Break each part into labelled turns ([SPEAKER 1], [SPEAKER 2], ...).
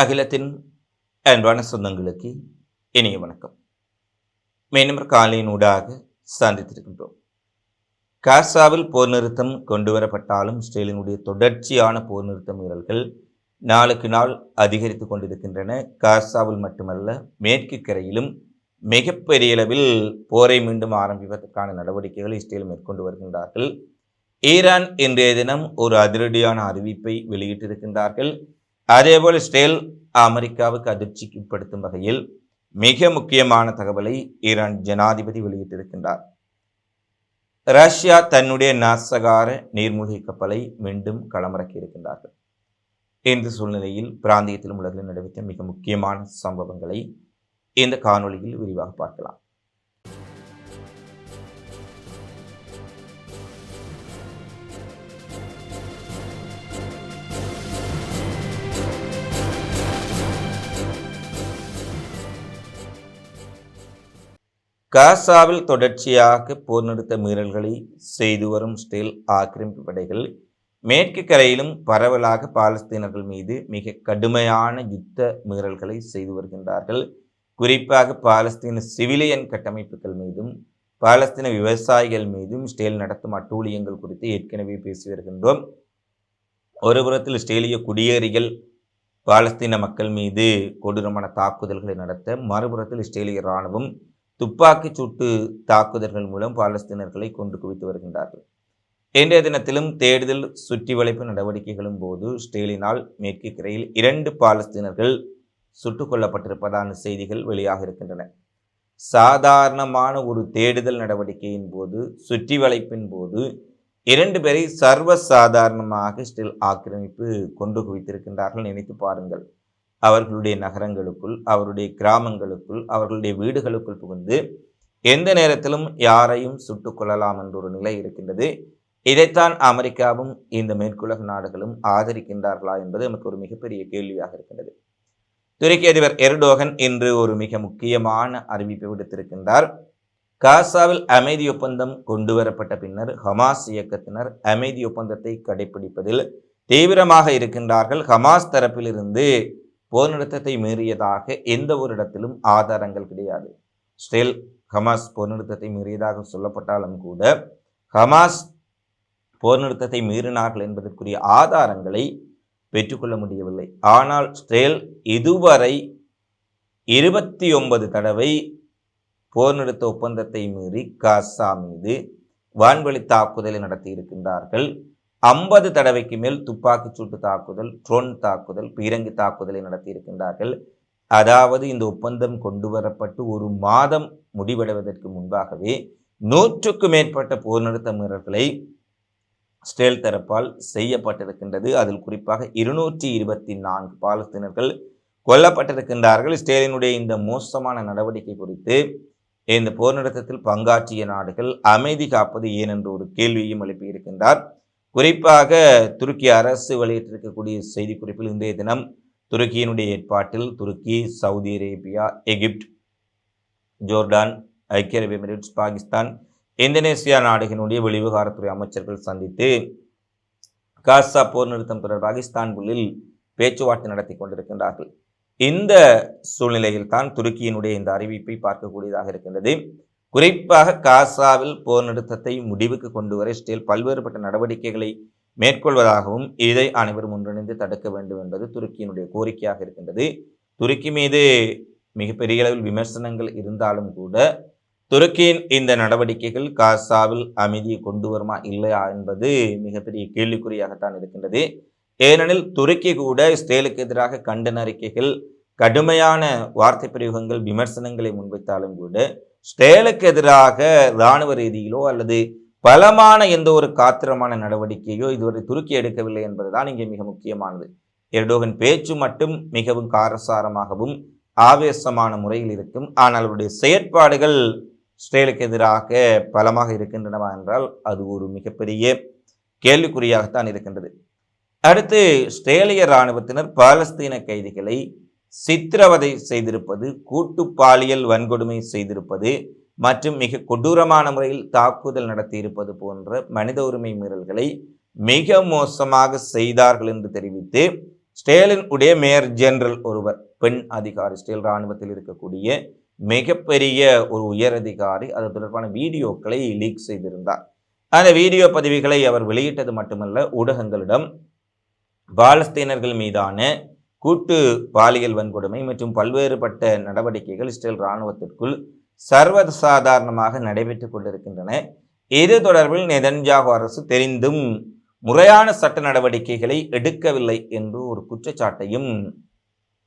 [SPEAKER 1] அகிலத்தின் அன்பான சொந்தங்களுக்கு இனிய வணக்கம். மீண்டும் காலையின் ஊடாக சந்தித்திருக்கின்றோம். காசாவில் போர் நிறுத்தம் கொண்டு வரப்பட்டாலும் இஸ்ரேலினுடைய தொடர்ச்சியான போர் நிறுத்த மீறல்கள் நாளுக்கு நாள் அதிகரித்து கொண்டிருக்கின்றன. காசாவில் மட்டுமல்ல மேற்கு கரையிலும் மிகப்பெரிய அளவில் போரை மீண்டும் ஆரம்பிப்பதற்கான நடவடிக்கைகளை இஸ்ரேல் மேற்கொண்டு வருகின்றார்கள். ஈரான் இன்றைய தினம் ஒரு அதிரடியான அறிவிப்பை வெளியிட்டிருக்கின்றார்கள். அதேபோல் இஸ்ரேல் அமெரிக்காவுக்கு அதிர்ச்சிக்குட்படுத்தும் வகையில் மிக முக்கியமான தகவலை ஈரான் ஜனாதிபதி வெளியிட்டிருக்கின்றார். ரஷ்யா தன்னுடைய நாசகார நீர்மூழ்கி கப்பலை மீண்டும் களமிறக்கி இருக்கின்றார்கள் இந்த சூழ்நிலையில் பிராந்தியத்திலும் உலகிலும் நடைபெற்ற மிக முக்கியமான சம்பவங்களை இந்த காணொளியில் விரிவாக பார்க்கலாம். காசாவில் தொடர்ச்சியாக போர் நிறுத்த மீறல்களை செய்து வரும் ஸ்டேல் ஆக்கிரமிப்பு படைகள் மேற்கு கரையிலும் பரவலாக பாலஸ்தீனர்கள் மீது மிக கடுமையான யுத்த மீறல்களை செய்து வருகின்றார்கள். குறிப்பாக பாலஸ்தீன சிவிலியன் கட்டமைப்புகள் மீதும் பாலஸ்தீன விவசாயிகள் மீதும் ஸ்டேல் நடத்தும் அட்டூழியங்கள் குறித்து ஏற்கனவே பேசி வருகின்றோம். ஒருபுறத்தில் இஸ்ரேலிய குடியேறிகள் பாலஸ்தீன மக்கள் மீது கொடூரமான தாக்குதல்களை நடத்த மறுபுறத்தில் இஸ்ரேலிய இராணுவம் துப்பாக்கி சூட்டு தாக்குதல்கள் மூலம் பாலஸ்தீனர்களை கொண்டு குவித்து வருகின்றார்கள். இன்றைய தினத்திலும் தேடுதல் சுற்றி வளைப்பு நடவடிக்கைகளும் போது ஸ்டேலினால் மேற்கு கரையில் இரண்டு பாலஸ்தீனர்கள் சுட்டுக் கொல்லப்பட்டிருப்பதான செய்திகள் வெளியாக இருக்கின்றன. சாதாரணமான ஒரு தேடுதல் நடவடிக்கையின் போது சுற்றி வளைப்பின் போது இரண்டு பேரை சர்வ சாதாரணமாக ஸ்டில் ஆக்கிரமிப்பு கொண்டு குவித்திருக்கின்றார்கள். நினைத்து பாருங்கள். அவர்களுடைய நகரங்களுக்குள் அவருடைய கிராமங்களுக்குள் அவர்களுடைய வீடுகளுக்குள் புகுந்து எந்த நேரத்திலும் யாரையும் சுட்டு கொள்ளலாம் என்ற ஒரு நிலை இருக்கின்றது. இதைத்தான் அமெரிக்காவும் இந்த மேற்குலக நாடுகளும் ஆதரிக்கின்றார்களா என்பது நமக்கு ஒரு மிகப்பெரிய கேள்வியாக இருக்கின்றது. துருக்கி அதிபர் எர்டோகன் இன்று ஒரு மிக முக்கியமான அறிவிப்பை விடுத்திருக்கின்றார். காசாவில் அமைதி ஒப்பந்தம் கொண்டு வரப்பட்ட பின்னர் ஹமாஸ் இயக்கத்தினர் அமைதி ஒப்பந்தத்தை கடைபிடிப்பதில் தீவிரமாக இருக்கின்றார்கள். ஹமாஸ் தரப்பிலிருந்து போர் நிறுத்தத்தை மீறியதாக எந்த ஒரு இடத்திலும் ஆதாரங்கள் கிடையாது. ஸ்டில் ஹமாஸ் போர் நிறுத்தத்தை மீறியதாக சொல்லப்பட்டாலும் கூட ஹமாஸ் போர் நிறுத்தத்தை மீறினார்கள் என்பதற்குரிய ஆதாரங்களை பெற்றுக்கொள்ள முடியவில்லை. ஆனால் ஸ்டேல் இதுவரை இருபத்தி ஒன்பது தடவை போர் நிறுத்த ஒப்பந்தத்தை மீறி காசா மீது வான்வழி தாக்குதலை நடத்தி இருக்கின்றார்கள் ஐம்பது தடவைக்கு மேல் துப்பாக்கி சூட்டு தாக்குதல் ட்ரோன் தாக்குதல் பீரங்கி தாக்குதலை நடத்தி இருக்கின்றார்கள். அதாவது இந்த ஒப்பந்தம் கொண்டு வரப்பட்டு ஒரு மாதம் முடிவடைவதற்கு முன்பாகவே நூற்றுக்கு மேற்பட்ட போர் நிறுத்த மீறல்களை ஸ்டேல் தரப்பால் செய்யப்பட்டிருக்கின்றது. அதில் குறிப்பாக இருநூற்றி இருபத்தி நான்கு பாலஸ்தீனர்கள் கொல்லப்பட்டிருக்கின்றார்கள். ஸ்டேலினுடைய இந்த மோசமான நடவடிக்கை குறித்து இந்த போர் நிறுத்தத்தில் பங்காற்றிய நாடுகள் அமைதி காப்பது ஏனென்று ஒரு கேள்வியும் எழுப்பியிருக்கின்றார். குறிப்பாக துருக்கி அரசு வெளியிட்டிருக்கக்கூடிய செய்திக்குறிப்பில் இன்றைய தினம் துருக்கியினுடைய ஏற்பாட்டில் துருக்கி சவுதி அரேபியா எகிப்ட் ஜோர்டான் ஐக்கிய அரபு எமிரேட்ஸ் பாகிஸ்தான் இந்தோனேசியா நாடுகளினுடைய வெளிவிவகாரத்துறை அமைச்சர்கள் சந்தித்து காசா போர் நிறுத்தம் தொடர்பாக இஸ்தான்புல்லில் பேச்சுவார்த்தை நடத்தி கொண்டிருக்கின்றார்கள். இந்த சூழ்நிலையில் தான் துருக்கியினுடைய இந்த அறிவிப்பை பார்க்கக்கூடியதாக இருக்கின்றது. குறிப்பாக காசாவில் போர் நிறுத்தத்தை முடிவுக்கு கொண்டு வர இஸ்ரேல் பல்வேறுபட்ட நடவடிக்கைகளை மேற்கொள்வதாகவும் இதை அனைவரும் ஒன்றிணைந்து தடுக்க வேண்டும் என்பது துருக்கியினுடைய கோரிக்கையாக இருக்கின்றது. துருக்கி மீது மிகப்பெரிய அளவில் விமர்சனங்கள் இருந்தாலும் கூட துருக்கியின் இந்த நடவடிக்கைகள் காசாவில் அமைதியை கொண்டு வருமா இல்லையா என்பது மிகப்பெரிய கேள்விக்குறியாகத்தான் இருக்கின்றது. ஏனெனில் துருக்கி கூட இஸ்ரேலுக்கு எதிராக கண்டன அறிக்கைகள் கடுமையான வார்த்தை பிரயோகங்கள் விமர்சனங்களை முன்வைத்தாலும் கூட ஸ்டேலுக்கு எதிராக இராணுவ ரீதியிலோ அல்லது பலமான எந்த ஒரு காத்திரமான நடவடிக்கையோ இதுவரை துருக்கி எடுக்கவில்லை என்பதுதான் இங்கே மிக முக்கியமானது. எர்டோகன் பேச்சு மட்டும் மிகவும் காரசாரமாகவும் ஆவேசமான முறையில் இருக்கும். ஆனால் அவருடைய செயற்பாடுகள் ஸ்டேலுக்கு எதிராக பலமாக இருக்கின்றனவா என்றால் அது ஒரு மிகப்பெரிய கேள்விக்குறியாகத்தான் இருக்கின்றது. அடுத்து ஸ்ட்ரேலிய இராணுவத்தினர் பாலஸ்தீன கைதிகளை சித்திரவதை செய்திருப்பது கூட்டு பாலியல் வன்கொடுமை செய்திருப்பது மற்றும் மிக கொடூரமான முறையில் தாக்குதல் நடத்தியிருப்பது போன்ற மனித உரிமை மீறல்களை மிக மோசமாக செய்தார்கள் என்று தெரிவித்து ஸ்டேலின் உடைய மேயர் ஜெனரல் ஒருவர் பெண் அதிகாரி ஸ்டேல் இராணுவத்தில் இருக்கக்கூடிய மிகப்பெரிய ஒரு உயர் அதிகாரி அது தொடர்பான வீடியோக்களை லீக் செய்திருந்தார். அந்த வீடியோ பதிவுகளை அவர் வெளியிட்டது மட்டுமல்ல ஊடகங்களிடம் பாலஸ்தீனர்கள் மீதான கூட்டு பாலியல் வன்கொடுமை மற்றும் பல்வேறுபட்ட நடவடிக்கைகள் இஸ்ரேல் இராணுவத்திற்குள் சர்வசாதாரணமாக நடைபெற்றுக் கொண்டிருக்கின்றன. இது தொடர்பில் நெதன்ஜாகோ அரசு தெரிந்தும் முறையான சட்ட நடவடிக்கைகளை எடுக்கவில்லை என்று ஒரு குற்றச்சாட்டையும்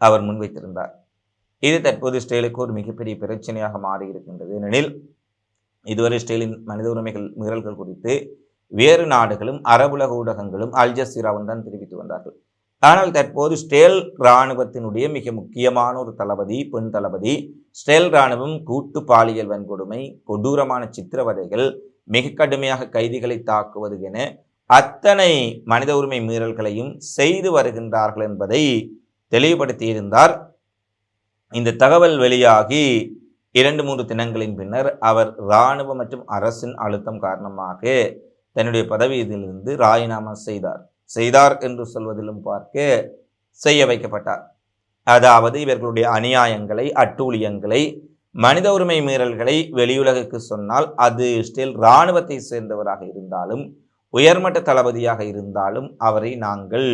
[SPEAKER 1] அவர் முன்வைத்திருந்தார். இது தற்போது இஸ்ரேலுக்கு ஒரு மிகப்பெரிய பிரச்சனையாக மாறியிருக்கின்றது. ஏனெனில் இதுவரை இஸ்ரேலின் மனித உரிமைகள் மீறல்கள் குறித்து வேறு நாடுகளும் அரபுலக ஊடகங்களும் அல் ஜசீராவும் தான் தெரிவித்து வந்தார்கள். ஆனால் தற்போது ஸ்டேல் இராணுவத்தினுடைய மிக முக்கியமான ஒரு தளபதி பெண் தளபதி ஸ்டேல் இராணுவம் கூட்டு பாலியல் வன்கொடுமை கொடூரமான சித்திரவதைகள் மிக கடுமையாக கைதிகளை தாக்குவது என அத்தனை மனித உரிமை மீறல்களையும் செய்து வருகின்றார்கள் என்பதை தெளிவுபடுத்தியிருந்தார். இந்த தகவல் வெளியாகி இரண்டு மூன்று தினங்களின் பின்னர் அவர் இராணுவ மற்றும் அரசின் அழுத்தம் காரணமாக தன்னுடைய பதவியிலிருந்து ராஜினாமா செய்தார். செய்தார் என்று சொல்வதிலும் பார்க்க செய்ய வைக்கப்பட்டார். அதாவது இவர்களுடைய அநியாயங்களை அட்டூழியங்களை மனித உரிமை மீறல்களை வெளியுலகுக்கு சொன்னால் அது ஸ்டில் இராணுவத்தை சேர்ந்தவராக இருந்தாலும் உயர்மட்ட தளபதியாக இருந்தாலும் அவரை நாங்கள்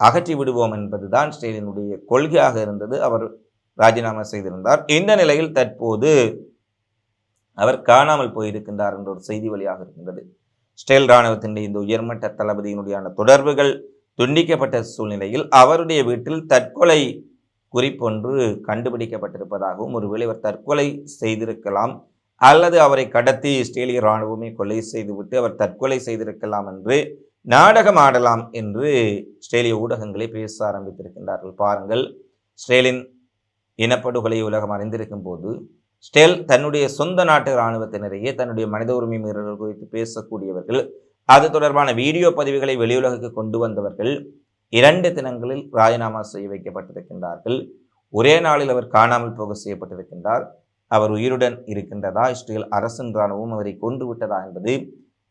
[SPEAKER 1] அகற்றி விடுவோம் என்பதுதான் ஸ்டேலினுடைய கொள்கையாக இருந்தது. அவர் ராஜினாமா செய்திருந்தார். இந்த நிலையில் தற்போது அவர் காணாமல் போயிருக்கின்றார் என்ற ஒரு செய்தி வழியாக இருக்கின்றது. இஸ்ரேல் இராணுவத்தினுடைய இந்த உயர்மட்ட தளபதியினுடையான தொடர்புகள் துண்டிக்கப்பட்ட சூழ்நிலையில் அவருடைய வீட்டில் தற்கொலை குறிப்பொன்று கண்டுபிடிக்கப்பட்டிருப்பதாகவும் ஒருவேளை அவர் தற்கொலை செய்திருக்கலாம் அல்லது அவரை கடத்தி இஸ்ரேலிய இராணுவமே கொலை செய்துவிட்டு அவர் தற்கொலை செய்திருக்கலாம் என்று நாடகம் ஆடலாம் என்று இஸ்ரேலிய ஊடகங்களை பேச ஆரம்பித்திருக்கின்றார்கள். பாருங்கள் இஸ்ரேலின் இனப்படுகொலை உலகம் அறிந்திருக்கும் போது ஸ்டெல் தன்னுடைய சொந்த நாட்டு இராணுவத்தினரையே தன்னுடைய மனித உரிமை மீறல்கள் குறித்து பேசக்கூடியவர்கள் அது தொடர்பான வீடியோ பதிவுகளை வெளியுலகுக்கு கொண்டு வந்தவர்கள் இரண்டு தினங்களில் ராஜினாமா செய்ய வைக்கப்பட்டிருக்கின்றார்கள். ஒரே நாளில் அவர் காணாமல் போக செய்யப்பட்டிருக்கின்றார். அவர் உயிருடன் இருக்கின்றதா? இஸ்ரேல் அரசின் இராணுவம் அவரை கொன்று விட்டதா என்பது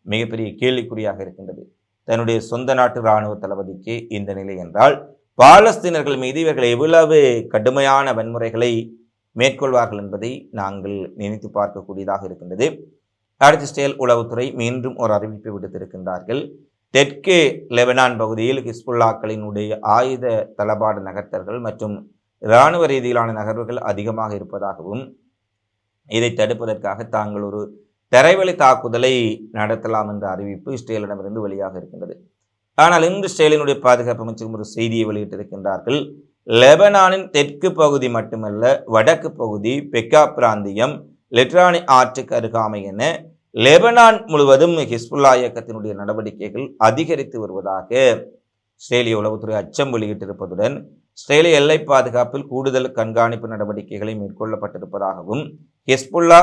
[SPEAKER 1] மிகப்பெரிய கேள்விக்குறியாக இருக்கின்றது. தன்னுடைய சொந்த நாட்டு இராணுவ தளபதிக்கு இந்த நிலை என்றால் பாலஸ்தீனர்கள் மீது இவர்கள் எவ்வளவு கடுமையான வன்முறைகளை மேற்கொள்வார்கள் என்பதை நாங்கள் நினைத்து பார்க்கக்கூடியதாக இருக்கின்றது. அடுத்த ஸ்டேல் உளவுத்துறை மீண்டும் ஒரு அறிவிப்பை விடுத்திருக்கின்றார்கள். தெற்கு லெபனான் பகுதியில் ஹிஸ்புல்லாக்களினுடைய ஆயுத தளபாடு நகர்த்தல்கள் மற்றும் இராணுவ ரீதியிலான நகர்வுகள் அதிகமாக இருப்பதாகவும் இதை தடுப்பதற்காக தாங்கள் ஒரு தரைவழி தாக்குதலை நடத்தலாம் என்ற அறிவிப்பு இஸ்ரேலிடமிருந்து வெளியாக இருக்கின்றது. ஆனால் இன்று இஸ்ரேலினுடைய பாதுகாப்பு அமைச்சகம் ஒரு செய்தியை வெளியிட்டிருக்கின்றார்கள். லெபனானின் தெற்கு பகுதி மட்டுமல்ல வடக்கு பகுதி பெக்கா பிராந்தியம் லெட்ரானி ஆற்றுக்கு அருகாமை என லெபனான் முழுவதும் ஹிஸ்புல்லா இயக்கத்தினுடைய நடவடிக்கைகள் அதிகரித்து வருவதாக இஸ்ரேலிய உளவுத்துறை அச்சம் வெளியிட்டிருப்பதுடன் இஸ்ரேலிய எல்லை பாதுகாப்பில் கூடுதல் கண்காணிப்பு நடவடிக்கைகளை மேற்கொள்ளப்பட்டிருப்பதாகவும் ஹிஸ்புல்லா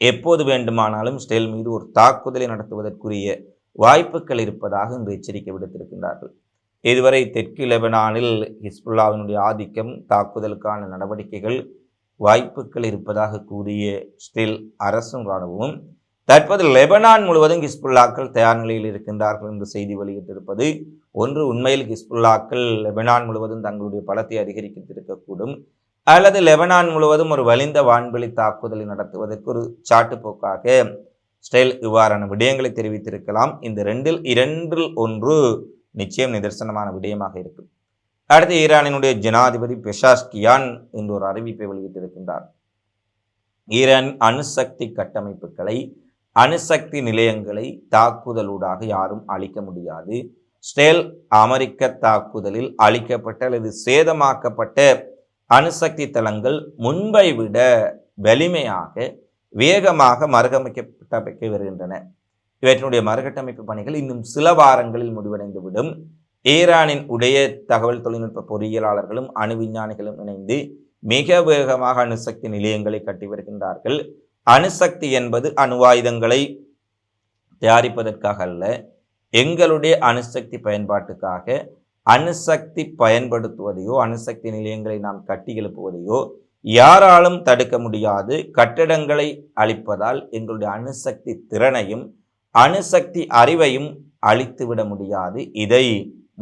[SPEAKER 1] எப்போது வேண்டுமானாலும் இஸ்ரேல் மீது ஒரு தாக்குதலை நடத்துவதற்குரிய வாய்ப்புகள் இருப்பதாக இன்று எச்சரிக்கை விடுத்திருக்கின்றார்கள். இதுவரை தெற்கு லெபனானில் ஹிஸ்புல்லாவினுடைய ஆதிக்கம் தாக்குதலுக்கான நடவடிக்கைகள் வாய்ப்புகள் இருப்பதாக கூறிய ஸ்டில் அரசும் இராணுவமும் தற்போது லெபனான் முழுவதும் ஹிஸ்புல்லாக்கள் தயார் நிலையில் இருக்கின்றார்கள் என்று செய்தி வெளியிட்டிருப்பது ஒன்று. உண்மையில் ஹிஸ்புல்லாக்கள் லெபனான் முழுவதும் தங்களுடைய பலத்தை அதிகரித்திருக்கக்கூடும் அல்லது லெபனான் முழுவதும் ஒரு வலிந்த வான்வெளி தாக்குதலை நடத்துவதற்கு ஒரு சாட்டுப்போக்காக. ஸ்டைல் இவ்வாறான விடயங்களை தெரிவித்திருக்கலாம். இந்த ரெண்டில் இரண்டில் ஒன்று நிச்சயம் நிதர்சனமான விடயமாக இருக்கும். அடுத்து ஈரானினுடைய ஜனாதிபதி பெஷாஸ்கியான் என்று ஒரு அறிவிப்பை வெளியிட்டிருக்கின்றார். ஈரான் அணுசக்தி கட்டமைப்புகளை அணுசக்தி நிலையங்களை தாக்குதலூடாக யாரும் அழிக்க முடியாது. ஸ்டேல் அமெரிக்க தாக்குதலில் அழிக்கப்பட்ட அல்லது சேதமாக்கப்பட்ட அணுசக்தி தளங்கள் முன்பை விட வலிமையாக வேகமாக மறுகமைக்கப்பட்ட வருகின்றன. இவற்றினுடைய மறுகட்டமைப்பு பணிகள் இன்னும் சில வாரங்களில் முடிவடைந்துவிடும். ஈரானின் உடைய தகவல் தொழில்நுட்ப பொறியியலாளர்களும் அணு விஞ்ஞானிகளும் இணைந்து மிக வேகமாக அணுசக்தி நிலையங்களை கட்டி வருகின்றார்கள். அணுசக்தி என்பது அணுவாயுதங்களை தயாரிப்பதற்காக அல்ல எங்களுடைய அணுசக்தி பயன்பாட்டுக்காக அணுசக்தி பயன்படுத்துவதையோ அணுசக்தி நிலையங்களை நாம் கட்டி எழுப்புவதையோ யாராலும் தடுக்க முடியாது. கட்டடங்களை அளிப்பதால் எங்களுடைய அணுசக்தி திறனையும் அணுசக்தி அறிவையும் அழித்துவிட முடியாது. இதை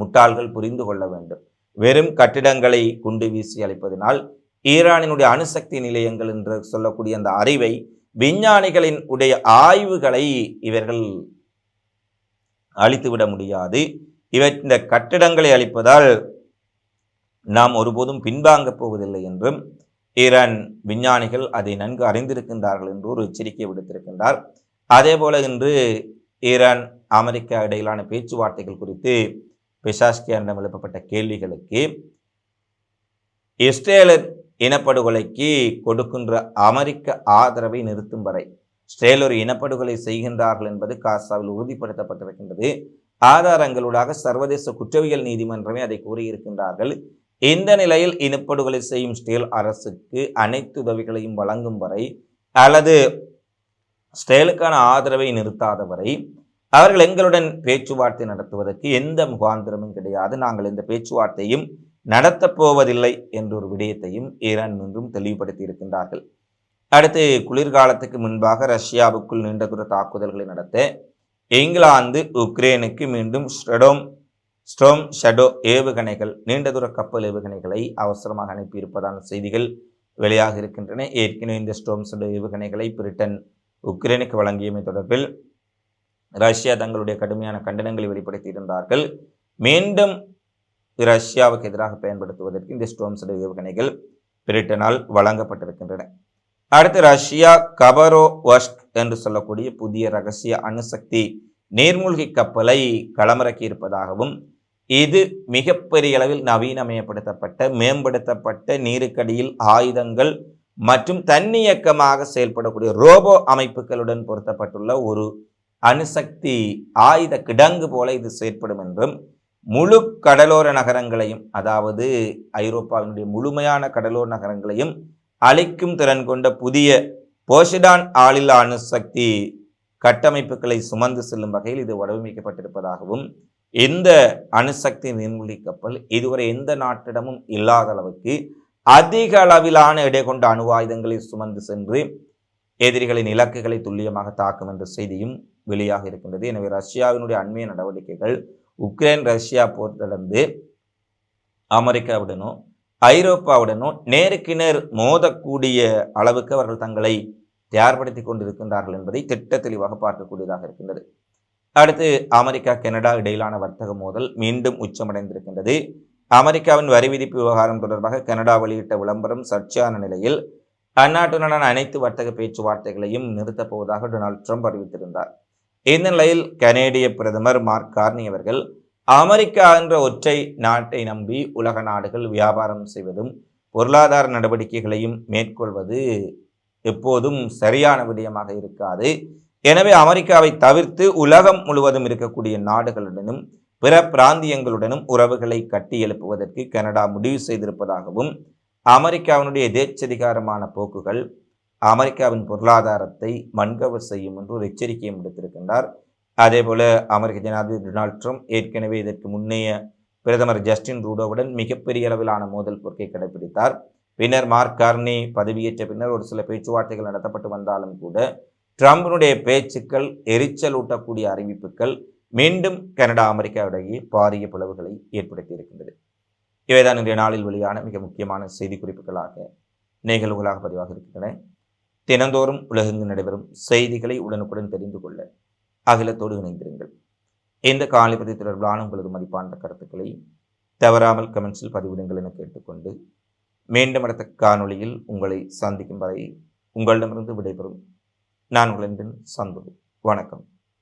[SPEAKER 1] முட்டாள்கள் புரிந்து கொள்ள வேண்டும். வெறும் கட்டிடங்களை குண்டு வீசி அளிப்பதனால் ஈரானினுடைய அணுசக்தி நிலையங்கள் என்று சொல்லக்கூடிய அந்த அறிவை விஞ்ஞானிகளின் உடைய ஆய்வுகளை இவர்கள் அழித்துவிட முடியாது. இவை இந்த கட்டிடங்களை அளிப்பதால் நாம் ஒருபோதும் பின்வாங்கப் போவதில்லை என்றும் ஈரான் விஞ்ஞானிகள் அதை நன்கு அறிந்திருக்கின்றார்கள் என்று ஒரு எச்சரிக்கை விடுத்திருக்கின்றார். அதே போல இன்று ஈரான் அமெரிக்கா இடையிலான பேச்சுவார்த்தைகள் குறித்து பெஷாஸ்கியானிடம் எழுப்பப்பட்ட கேள்விகளுக்கு இஸ்ரேலர் இனப்படுகொலைக்கு கொடுக்கின்ற அமெரிக்க ஆதரவை நிறுத்தும் வரை இஸ்ரேல் ஒரு இனப்படுகொலை செய்கின்றார்கள் என்பது காசாவில் உறுதிப்படுத்தப்பட்டிருக்கின்றது. ஆதாரங்களூடாக சர்வதேச குற்றவியல் நீதிமன்றமே அதை கூறியிருக்கின்றார்கள். இந்த நிலையில் இனப்படுகொலை செய்யும் ஸ்டேல் அரசுக்கு அனைத்து உதவிகளையும் வழங்கும் வரை அல்லது ஸ்டேலுக்கான ஆதரவை நிறுத்தாத வரை அவர்கள் எங்களுடன் பேச்சுவார்த்தை நடத்துவதற்கு எந்த முகாந்திரமும் கிடையாது. நாங்கள் இந்த பேச்சுவார்த்தையும் நடத்தப் போவதில்லை என்ற ஒரு விடயத்தையும் ஈரான் மீண்டும் தெளிவுபடுத்தி இருக்கின்றார்கள். அடுத்து குளிர்காலத்துக்கு முன்பாக ரஷ்யாவுக்குள் நீண்ட தூர தாக்குதல்களை நடத்த இங்கிலாந்து உக்ரைனுக்கு மீண்டும் ஸ்டடோம் ஸ்டோம் ஷடோ ஏவுகணைகள் நீண்ட தூர கப்பல் ஏவுகணைகளை அவசரமாக அனுப்பியிருப்பதான செய்திகள் வெளியாக இருக்கின்றன. ஏற்கனவே இந்த ஸ்டோம் ஷடோ ஏவுகணைகளை பிரிட்டன் உக்ரைனுக்கு வழங்கியமை தொடர்பில் ரஷ்யா தங்களுடைய கடுமையான கண்டனங்களை வெளிப்படுத்தியிருந்தார்கள். மீண்டும் ரஷ்யாவுக்கு எதிராக பயன்படுத்துவதற்கு இந்த ஸ்டோம் ஷடோ ஏவுகணைகள் பிரிட்டனால் வழங்கப்பட்டிருக்கின்றன. அடுத்து ரஷ்யா கபரோ வஸ்க் என்று சொல்லக்கூடிய புதிய ரகசிய அணுசக்தி நீர்மூழ்கி கப்பலை களமிறக்கி இருப்பதாகவும் இது மிகப்பெரிய அளவில் நவீனமயப்படுத்தப்பட்ட மேம்படுத்தப்பட்ட நீருக்கடியில் ஆயுதங்கள் மற்றும் தன்னியக்கமாக செயல்படக்கூடிய ரோபோ அமைப்புகளுடன் பொருத்தப்பட்டுள்ள ஒரு அணுசக்தி ஆயுத கிடங்கு போல இது செயற்படும் என்றும் முழு கடலோர நகரங்களையும் அதாவது ஐரோப்பாவினுடைய முழுமையான கடலோர நகரங்களையும் அழிக்கும் திறன் கொண்ட புதிய போஷிடான் ஆளில் அணுசக்தி கட்டமைப்புகளை சுமந்து செல்லும் வகையில் இது வடிவமைக்கப்பட்டிருப்பதாகவும் இந்த அணுசக்தி நீர்மூழ்கி கப்பல் இதுவரை எந்த நாட்டிடமும் இல்லாத அளவுக்கு அதிக அளவிலான எடை கொண்ட அணு ஆயுதங்களை சுமந்து சென்று எதிரிகளின் இலக்குகளை துல்லியமாக தாக்கும் என்ற செய்தியும் வெளியாக இருக்கின்றது. எனவே ரஷ்யாவினுடைய அண்மைய நடவடிக்கைகள் உக்ரைன் ரஷ்யா போர் தொடர்ந்து அமெரிக்காவுடனோ ஐரோப்பாவுடனோ நேருக்கு நேர் மோதக்கூடிய அளவுக்கு அவர்கள் தங்களை தயார்படுத்தி கொண்டிருக்கின்றார்கள் என்பதை திட்ட தெளிவாக பார்க்கக்கூடியதாக இருக்கின்றது. அடுத்து அமெரிக்கா கனடா இடையிலான வர்த்தக மோதல் மீண்டும் உச்சமடைந்திருக்கின்றது. அமெரிக்காவின் வரி விதிப்பு விவகாரம் தொடர்பாக கனடா வெளியிட்ட விளம்பரம் சர்ச்சையான நிலையில் அந்நாட்டுடனான அனைத்து வர்த்தக பேச்சுவார்த்தைகளையும் நிறுத்தப் போவதாக டொனால்ட் ட்ரம்ப் அறிவித்திருந்தார். இந்த நிலையில் கனேடிய பிரதமர் மார்க் கார்னி அவர்கள் அமெரிக்கா என்ற ஒற்றை நாட்டை நம்பி உலக நாடுகள் வியாபாரம் செய்வதும் பொருளாதார நடவடிக்கைகளையும் மேற்கொள்வது எப்போதும் சரியான விடயமாக இருக்காது. எனவே அமெரிக்காவை தவிர்த்து உலகம் முழுவதும் இருக்கக்கூடிய நாடுகளுடனும் பிற பிராந்தியங்களுடனும் உறவுகளை கட்டி எழுப்புவதற்கு கனடா முடிவு செய்திருப்பதாகவும் அமெரிக்காவினுடைய எதேச்சதிகாரமான போக்குகள் அமெரிக்காவின் பொருளாதாரத்தை மண்கவர் செய்யும் என்று ஒரு எச்சரிக்கையும் விடுத்திருக்கின்றார். அதேபோல அமெரிக்க ஜனாதிபதி டொனால்ட் ட்ரம்ப் ஏற்கனவே இதற்கு முன்னைய பிரதமர் ஜஸ்டின் ரூடோவுடன் மிகப்பெரிய அளவிலான மோதல் போக்கை கடைபிடித்தார். பின்னர் மார்க் கார்னி பதவியேற்ற பின்னர் ஒரு சில பேச்சுவார்த்தைகள் நடத்தப்பட்டு வந்தாலும் கூட ட்ரம்பினுடைய பேச்சுக்கள் எரிச்சல் ஊட்டக்கூடிய அறிவிப்புகள் மீண்டும் கனடா அமெரிக்காவிடையே பாரிய பிளவுகளை ஏற்படுத்தி இருக்கின்றது. இவைதான் இன்றைய நாளில் வெளியான மிக முக்கியமான செய்தி குறிப்புகளாக நிகழ்வுகளாக பதிவாக இருக்கின்றன. தினந்தோறும் உலகெங்கு நடைபெறும் செய்திகளை உடனுக்குடன் தெரிந்து கொள்ள அகிலத்தோடு இணைந்திருங்கள். இந்த காலிபதி தொடர்பிலான உங்களது மதிப்பான கருத்துக்களை தவறாமல் கமெண்ட்ஸில் பதிவிடுங்கள் என கேட்டுக்கொண்டு மீண்டும் அடுத்த காணொளியில் உங்களை சந்திக்கும் வரை உங்களிடமிருந்து விடைபெறும் நான் உங்களின் சந்து வணக்கம்.